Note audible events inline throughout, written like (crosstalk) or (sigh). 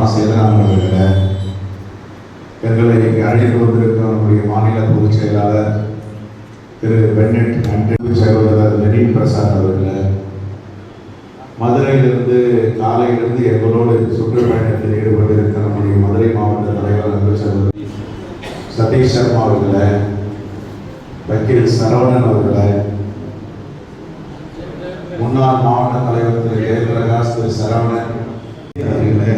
மா சேதனாமன் எங்களை இங்கே அழைத்து வந்திருக்க நம்முடைய மாநில பொதுச் செயலாளர் திரு பென்னட் அன்பு சகோதரர் லெனின் பிரசாத் அவர்களை மதுரையிலிருந்து காலையிலிருந்து எங்களோடு சுற்றுப்பயணத்தில் ஈடுபட்டிருக்க நம்முடைய மதுரை மாவட்ட தலைவர் அன்பு சகோதரி சதீஷ் சர்மா அவர்களை வக்கீல் சரவணன் அவர்களை முன்னாள் மாவட்ட தலைவர் திரு ஜெயபிரகாஷ் திரு சரவணன் அவர்களை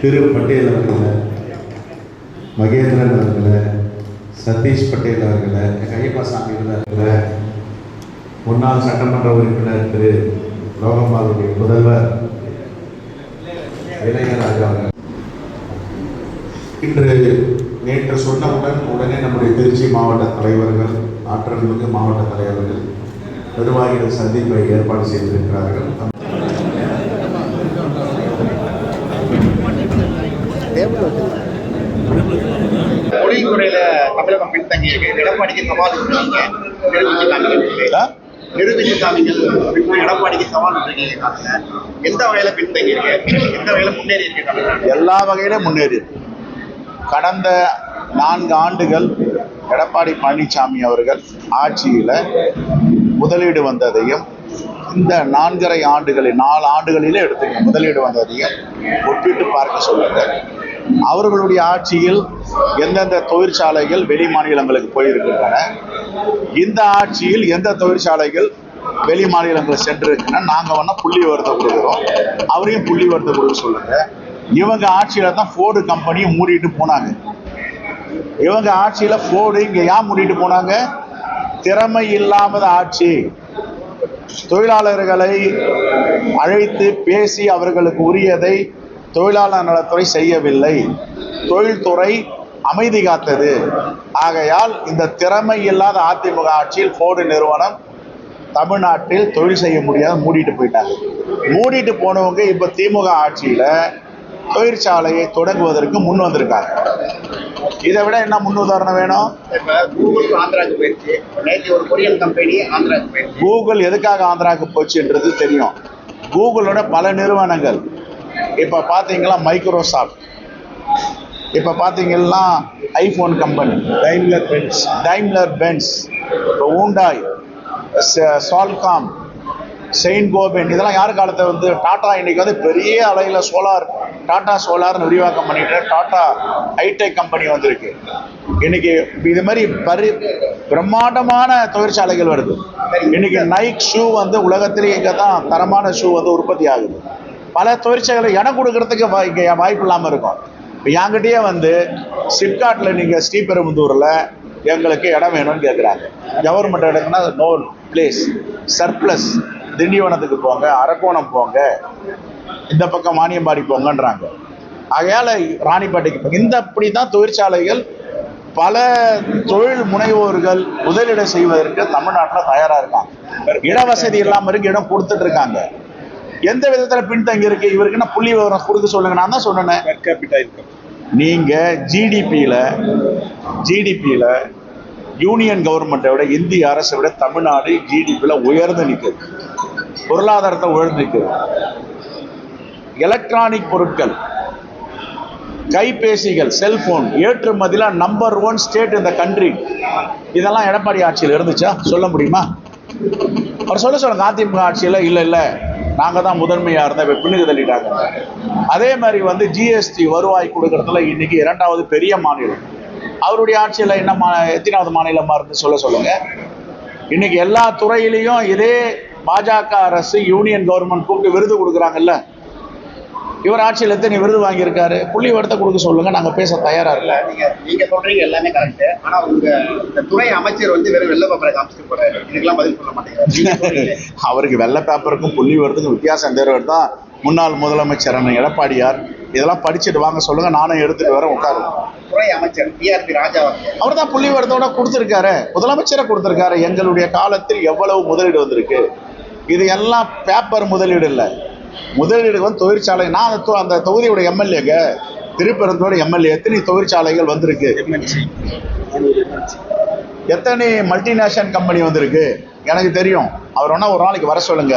திரு பட்டேல் அவர்களை மகேந்திரன் அவர்களை சதீஷ் பட்டேல் அவர்களை ஐயப்பா சாமி அவர்களை முன்னாள் சட்டமன்ற உறுப்பினர் திரு லோகம்பாலுடைய முதல்வர் இளையராஜா அவர்கள். இன்று நேற்று சொன்னவுடன் உடனே நம்முடைய திருச்சி மாவட்ட தலைவர்கள் ஆற்றல் மிகு மாவட்ட தலைவர்கள் நிர்வாகிகள் சந்திப்பை ஏற்பாடு செய்திருக்கிறார்கள் மொழித்துறையில தமிழகம் பின்தங்கி இருக்கு எடப்பாடிக்கு சவால் விட்டுருக்கீங்க. நிரூபிச்சு காமிங்கள் எடப்பாடிக்கு சவால் விட்டுருக்கீங்க காமிங்க எந்த வகையில பின்தங்கி இருக்கு எந்த வகையில முன்னேறி இருக்கு எல்லா வகையிலும் முன்னேறி கடந்த நான்கு ஆண்டுகள் எடப்பாடி பழனிசாமி அவர்கள் ஆட்சியில் முதலீடு வந்ததையும் இந்த நான்கரை ஆண்டுகளில் நாலு ஆண்டுகளிலே எடுத்துங்க முதலீடு வந்ததையும் ஒப்பிட்டு பார்க்க சொல்லுங்க. அவர்களுடைய ஆட்சியில் எந்தெந்த தொழிற்சாலைகள் வெளி மாநிலங்களுக்கு போயிருக்கின்றன இந்த ஆட்சியில் எந்த தொழிற்சாலைகள் வெளி மாநிலங்களுக்கு சென்றிருக்குன்னா நாங்கள் வேணா புள்ளி வருத்த கொடுக்குறோம். அவரையும் புள்ளி வருத்த கொடுக்க சொல்லுங்க. இவங்க ஆட்சியில தான் ஃபோர்டு கம்பெனியும் மூடிட்டு போனாங்க. இவங்க ஆட்சியில ஃபோர்டு இங்க ஏன் மூடிட்டு போனாங்க? திறமை இல்லாமத ஆட்சி. தொழிலாளர்களை அழைத்து பேசி அவர்களுக்கு உரியதை தொழிலாளர் நலத்துறை செய்யவில்லை. தொழில்துறை அமைதி காத்தது. ஆகையால் இந்த திறமை இல்லாத அதிமுக ஆட்சியில் ஃபோர்டு நிறுவனம் தமிழ்நாட்டில் தொழில் செய்ய முடியாத மூடிட்டு போயிட்டாங்க. மூடிட்டு போனவங்க இப்ப திமுக ஆட்சியில தொழிற்சாலையை தொடங்குவதற்கு முன் வந்திருக்காங்க. இதை விட என்ன முன் உதாரணம் வேணும் கூகுள் ஆந்திராக்கு போயிடுச்சு ஒரு கொரியன் கம்பெனி ஆந்திராக்கு போயிடுச்சு கூகுள் எதுக்காக ஆந்திராவுக்கு போச்சுன்றது தெரியும். கூகுளோட பல நிறுவனங்கள். இப்போ பார்த்தீங்களா மைக்ரோசாஃப்ட் இப்போ பார்த்தீங்கன்னா iPhone company. Daimler Benz Daimler Benz இப்போ ஊண்டாய் சால்காம் செயின் கோபென் இதெல்லாம் யார் காலத்தை வந்து டாடா இன்னைக்கு வந்து பெரிய அளவில் சோலார் டாடா சோலார்னு விரிவாக்கம் பண்ணிட்டு டாடா ஹைடெக் கம்பெனி வந்திருக்கு. இன்னைக்கு இது மாதிரி பரி பிரம்மாண்டமான தொழிற்சாலைகள் வருது. இன்னைக்கு நைக் ஷூ வந்து உலகத்திலேயே இங்கே தான் தரமான ஷூ வந்து உற்பத்தி ஆகுது. பல தொழிற்சாலைகளை இடம் கொடுக்கறதுக்கு இங்க வாய்ப்பு இல்லாமல் இருக்கும். இப்போ என்கிட்டயே வந்து சிப்காட்டில் நீங்கள் ஸ்ரீபெரும்புதூரில் எங்களுக்கு இடம் வேணும்னு கேட்குறாங்க கவர்மெண்ட் இடம்னா நோ பிளேஸ் சர்ப்ளஸ் திண்டிவனத்துக்கு போங்க அரக்கோணம் போங்க. இந்த பக்கம் மானியம்பாடி போங்கன்றாங்க. ஆகையால ராணிப்பேட்டைக்கு இந்த அப்படி தான் தொழிற்சாலைகள் பல தொழில் முனைவோர்கள் முதலீடு செய்வதற்கு தமிழ்நாட்டில் தயாராக இருக்காங்க. இட வசதி இல்லாமல் இருக்கு இடம் கொடுத்துட்டு இருக்காங்க. எந்த விதத்துல பின்தங்கி இருக்கு? இவருக்கு என்ன புள்ளி விவரம் கொடுக்க சொல்லுங்க. நான் தான் சொன்னேன். நீங்க ஜிடிபியில ஜிடிபியில யூனியன் கவர்மெண்ட்டை விட இந்திய அரசை விட தமிழ்நாடு ஜிடிபியில உயர்ந்து நிற்குது பொருளாதாரத்தை உயர்ந்து நிற்குது எலக்ட்ரானிக் பொருட்கள் கைபேசிகள் செல்போன் ஏற்றுமதியில நம்பர் ஒன் ஸ்டேட் இந்த கண்ட்ரி இதெல்லாம் எடப்பாடி ஆட்சியில் இருந்துச்சா? சொல்ல முடியுமா? அவர் சொல்ல சொல்லுங்க. அதிமுக ஆட்சியில்? இல்லை இல்லை. நாங்கள் தான் முதன்மையாக இருந்த இப்போ பின்னுக்கு தள்ளிட்டாங்க. அதே மாதிரி வந்து ஜிஎஸ்டி வருவாய் கொடுக்கறதுல இன்னைக்கு இரண்டாவது பெரிய மாநிலம். அவருடைய ஆட்சியில் என்ன மா எத்தனாவது மாநிலமாக இருந்து சொல்ல சொல்லுங்க. இன்னைக்கு எல்லா துறையிலையும் இதே பாஜக அரசு யூனியன் கவர்மெண்ட் கூப்பிட்டு விருது கொடுக்குறாங்கல்ல. இவர் ஆட்சியில் எத்தனை விருது வாங்கியிருக்காரு. புள்ளி வருத்த கொடுக்க சொல்லுங்க நாங்கள் பேச தயாரா இல்ல நீங்க நீங்க சொல்றீங்க எல்லாமே கரெக்ட் ஆனா உங்க இந்த துறை அமைச்சர் வந்து வெறும் வெள்ள பேப்பரை காமிச்சிட்டு போறாரு. இதுக்கெல்லாம் பதில் சொல்ல மாட்டேன் (laughs) அவருக்கு வெள்ளை பேப்பருக்கும் புள்ளி வரதுக்கும் வித்தியாசம் தெரிவர் தான் முன்னாள் முதலமைச்சர் அண்ணன் எடப்பாடியார். இதெல்லாம் படிச்சுட்டு வாங்க சொல்லுங்க நானும் எடுத்துட்டு வரேன் உட்காருங்க. துறை அமைச்சர் டிஆர்பி ராஜா அவர் தான் புள்ளி வரத்தோட கொடுத்துருக்காரு. முதலமைச்சரை கொடுத்துருக்காரு. எங்களுடைய காலத்தில் எவ்வளவு முதலீடு வந்திருக்கு? இது எல்லாம் பேப்பர் முதலீடு இல்லை. முதலீடு வந்து தொழிற்சாலை நான் அந்த தொகுதியோட எம்எல்ஏங்க. திருப்பரந்தோட எம்எல்ஏ எத்தனை தொழிற்சாலைகள் வந்திருக்கு. எத்தனை மல்டிநேஷனல் கம்பெனி வந்திருக்கு? எனக்கு தெரியும். அவர் வேணா ஒரு நாளைக்கு வர சொல்லுங்க.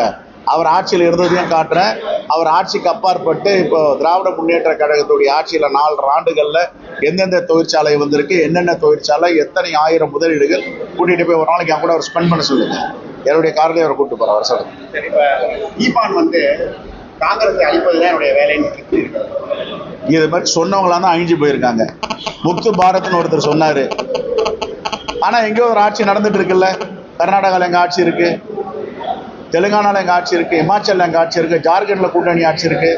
அவர் ஆட்சியில் இருந்ததையும் காட்டுறேன். அவர் ஆட்சிக்கு அப்பாற்பட்டு இப்போ திராவிட முன்னேற்ற கழகத்துடைய ஆட்சியில் நாலு ஆண்டுகளில் எந்தெந்த தொழிற்சாலை வந்திருக்கு என்னென்ன தொழிற்சாலை எத்தனை ஆயிரம் முதலீடுகள் கூட்டிகிட்டு போய் ஒரு நாளைக்கு கூட அவர் ஸ்பெண்ட் பண்ண சொல்லுங்க. என்னுடைய காரில் அவரை கூப்பிட்டு போகிறார் சொல்லுங்க. ஈபான் வந்து காங்கிரஸை அழிப்பதுதான் என்னுடைய வேலைன்னு. இது மாதிரி சொன்னவங்களாம் தான் அழிஞ்சு போயிருக்காங்க. முக்து பாரத்னு ஒருத்தர் சொன்னாரு. ஆனா எங்கேயோ ஒரு ஆட்சி நடந்துட்டு இருக்குல்ல. கர்நாடகாவில் எங்கள் ஆட்சி இருக்கு? தெலுங்கானாவில் எங்கள் ஆட்சி இருக்கு? இமாச்சல்ல எங்கள் ஆட்சி இருக்கு? ஜார்க்கண்ட்ல கூட்டணி ஆட்சி இருக்கு.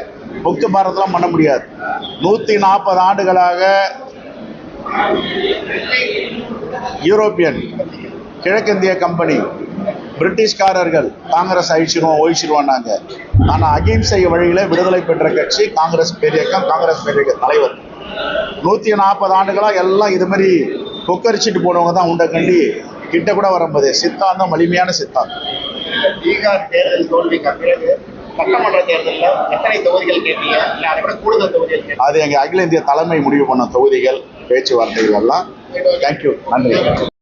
முக்து பாரதெலாம் பண்ண முடியாது. நூற்றி நாற்பது ஆண்டுகளாக யூரோப்பியன் கிழக்கிந்திய கம்பெனி பிரிட்டிஷ்காரர்கள் காங்கிரஸ் அழிச்சிருவோம் ஒழிச்சிருவோம்னாங்க ஆனால் அகிம்சை வழியில் விடுதலை பெற்ற கட்சி காங்கிரஸ் பேரியக்கம் காங்கிரஸ் பேரியக்க தலைவர். நூற்றி நாற்பது ஆண்டுகளாக எல்லாம் இது மாதிரி கொக்கரிச்சிட்டு போனவங்க தான் உண்ட கண்டி கிட்ட கூட வரும்போது சித்தாந்தம் வலிமையான சித்தாந்தம். பீகார் தேர்தல் தோல்விக்கு பிறகு சட்டமன்ற தேர்தலில் எத்தனை தொகுதிகள் கேட்டீங்க? இல்ல அதை விட கூடுதல் தொகுதிகள் அது எங்க அகில இந்திய தலைமை முடிவு பண்ண தொகுதிகள் பேச்சுவார்த்தைகள் எல்லாம். தேங்க்யூ நன்றி.